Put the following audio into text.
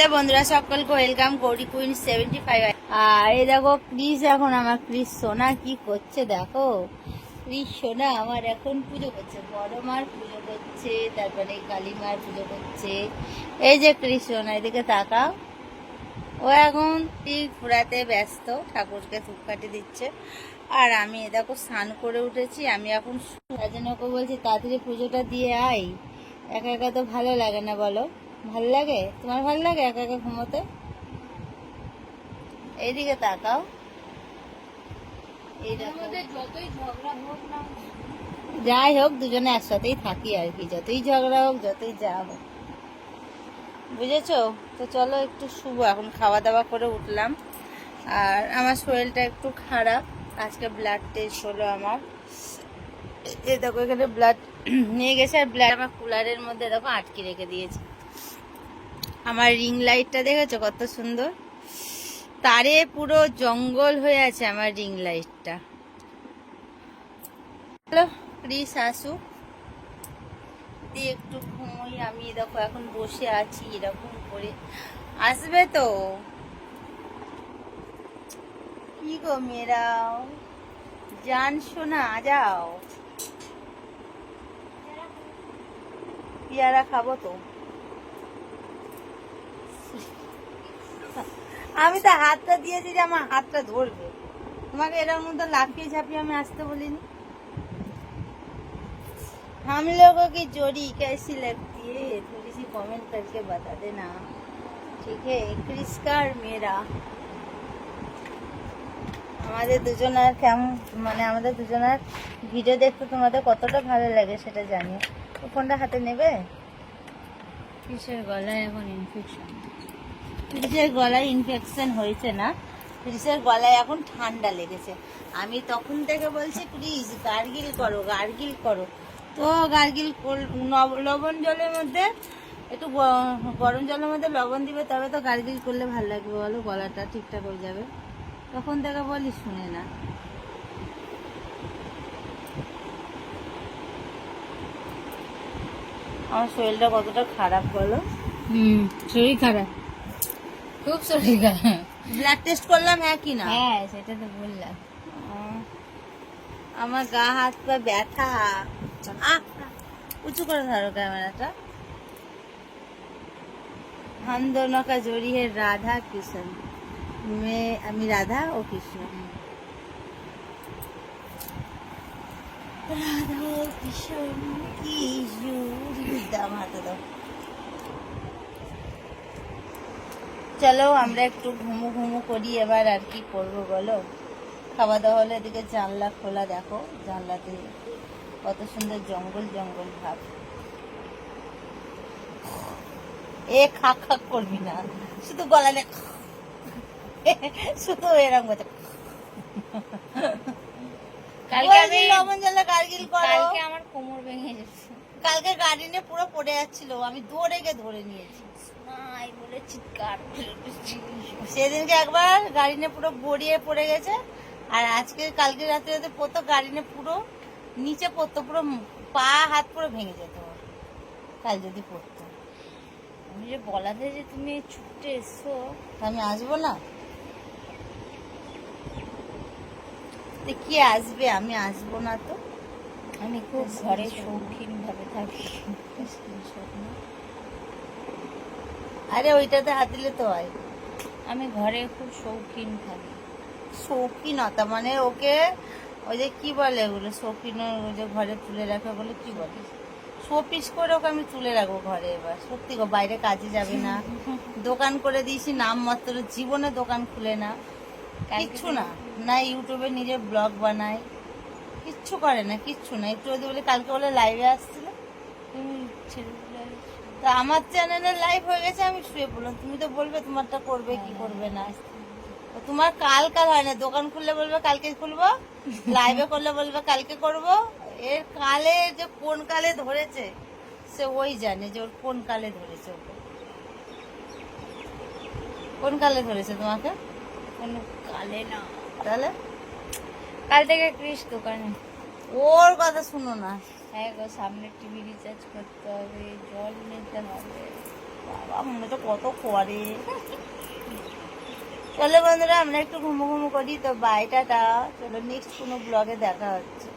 Hello বন্ধুরা, সকলকে welcome Gauri queen seventy five আর এই দেখো ক্রিস এখন আমার ক্রিস সোনা কি করছে দেখো। ক্রিস সোনা, আমার এখন পুজো করছে। বড় মার পুজো করছে, তারপরে কালী মার পুজো করছে। এই যে ক্রিস সোনা, এদিকে তাকাও। ও এখন ঠিক ঘোরাতে ব্যস্ত, ঠাকুরকে ধূপকাঠি দিচ্ছে। আর আমি এ দেখো, স্নান করে উঠেছি। আমি এখন জন্য ওকে বলছি, তাড়াতাড়ি পুজোটা দিয়ে আই একা একা তো ভালো লাগে না, বলো। ভালো লাগে তোমার ভালো লাগে একা একা ঘুমোতে? এইদিকে তাকাও। এই যাই হোক দুজনে একসাথেই থাকি আর কি যতই ঝগড়া হোক যতই যা হোক। বুঝেছ? তো চলো একটু শুভ এখন খাওয়া দাওয়া করে উঠলাম। আর আমার শরীরটা একটু খারাপ। আজকে ব্লাড টেস্ট হলো আমার। এই দেখো এখানে ব্লাড নিয়ে গেছে আর ব্লাড আমার কুলারের মধ্যে দেখো আটকে রেখে দিয়েছে। আমার রিং লাইটটা দেখেছ কত সুন্দর? তারে পুরো জঙ্গল হয়ে আছে আমার রিং লাইটটা হ্যালো প্লিজ আসুক দিয়ে একটু ঘুমোই। আমি দেখো এখন বসে আছি এরকম করে। আসবে তো? কি গো মেয়েরাও জান শোনা, যাও। পেয়ারা খাব তো। আমি তো হাতটা দিয়েছি যে আমার হাতটা ধরবে তোমাকে এটার মধ্যে লাফিয়ে ঝাঁপিয়ে আমি আসতে বলিনি हम लोगों की जोड़ी कैसी लगती है थोड़ी सी कमेंट करके बता देना ঠিক है ক্রিস্কার মেয়েরা আমাদের দুজনের কেমন মানে আমাদের দুজনের ভিডিও দেখতে তোমাদের কতটা ভালো লাগে সেটা জানি তো ফোনটা হাতে নেবে কিসের গলায় এখন ইনফেকশন ক্রিসের গলায় ইনফেকশন হয়েছে না ক্রিসের গলায় এখন ঠান্ডা লেগেছে। আমি তখন থেকে বলছি ক্রিস গার্গিল করো গার্গিল করো। তো গার্গিল লবণ জলের মধ্যে, একটু গরম জলের মধ্যে লবণ দিবে, তবে তো গার্গিল করলে ভালো লাগবে বলো, গলাটা ঠিকঠাক হয়ে যাবে। তখন থেকে বলি, শুনে না। আমার শরীরটা কতটা খারাপ বলো? হুম শরীর খারাপ। খুব শরীর খারাপ। ব্লাড টেস্ট করলাম হ্যাঁ কি না? হ্যাঁ সেটা তো বললাম। আমার গা হাত পা ব্যথা। উঁচু করে ধরো ক্যামেরাটা। হান্দনকা জড়িয়ে রাধা কৃষ্ণ। মেয়ে আমি রাধা ও কৃষ্ণ। রাধা কৃষ্ণ কৃষ্ণ কি হাতে দাও। চলো আমরা একটু ঘুমু ঘুমু করি এবার আর কি করব বলো? খাওয়া দাওয়া হলে এদিকে জানলা খোলা দেখো জানলাতে কত সুন্দর জঙ্গল জঙ্গল ভাব। এ খাক খাক করবি না শুধু গলালে শুধু এরকম করছে কালকে আমি লবণ জলে গার্গিল করো। কালকে আমার কোমর ভেঙে গেছে। কালকে গাড়ি নিয়ে পুরো পড়ে যাচ্ছিল আমি দৌড়ে গিয়ে ধরে নিয়েছি। বলে চিৎকার সেদিনকে একবার গাড়ি নিয়ে পুরো গড়িয়ে পড়ে গেছে আর আজকে কালকে রাতে রাতে পড়তো গাড়ি নিয়ে পুরো নিচে পড়তো পুরো পা হাত পুরো ভেঙে যেত। কাল যদি পড়তো। আমি যে বলাতে যে তুমি ছুটে এসছো আমি আসব না? কি আসবে? আমি আসব না তো? আমি খুব ঘরে শৌখিন ভাবে থাকি। আরে ওইটাতে হাত দিলে তো হয়। আমি ঘরে খুব শৌখিন থাকি। শৌখিনতা মানে ওকে ওই যে কি বলে ওগুলো? শৌখিন ওই যে ঘরে তুলে রাখে ওগুলো কি বলে? শোপিস করে ওকে আমি তুলে রাখব ঘরে এবার। সত্যি গো বাইরে কাজে যাবে না। দোকান করে দিয়েছি নাম মাত্র জীবনে দোকান খুলে না। কিচ্ছু না। না ইউটিউবে নিজের ব্লগ বানায়। কিচ্ছু করে না কিচ্ছু না। একটু যদি বলে কালকে বলে লাইভে আসছিল। তা আমার চ্যানেলের লাইভ হয়ে গেছে আমি শুয়ে পড়লাম। তুমি তো বলবে তোমারটা করবে কি করবে না। তোমার কাল কাল হয় না। দোকান খুললে বলবে কালকে খুলবো। লাইভে করলে বলবে কালকে করব। এর কালে যে কোন কালে ধরেছে সে ওই জানে যে ওর কোন কালে ধরেছে ওকে। কোন কালে ধরেছে তোমাকে? কোন কালে না। তাহলে? কাল থেকে ক্রিস দোকানে। ওর কথা শুনো না। হ্যাঁ গো সামনে টিভি রিচার্জ করতে হবে জল নিতে হবে। বাবা মনে তো কত করে। চলো বন্ধুরা আমরা একটু ঘুমো ঘুমো করি তো বাইটাটা চলো নেক্সট কোনো ব্লগে দেখা হচ্ছে।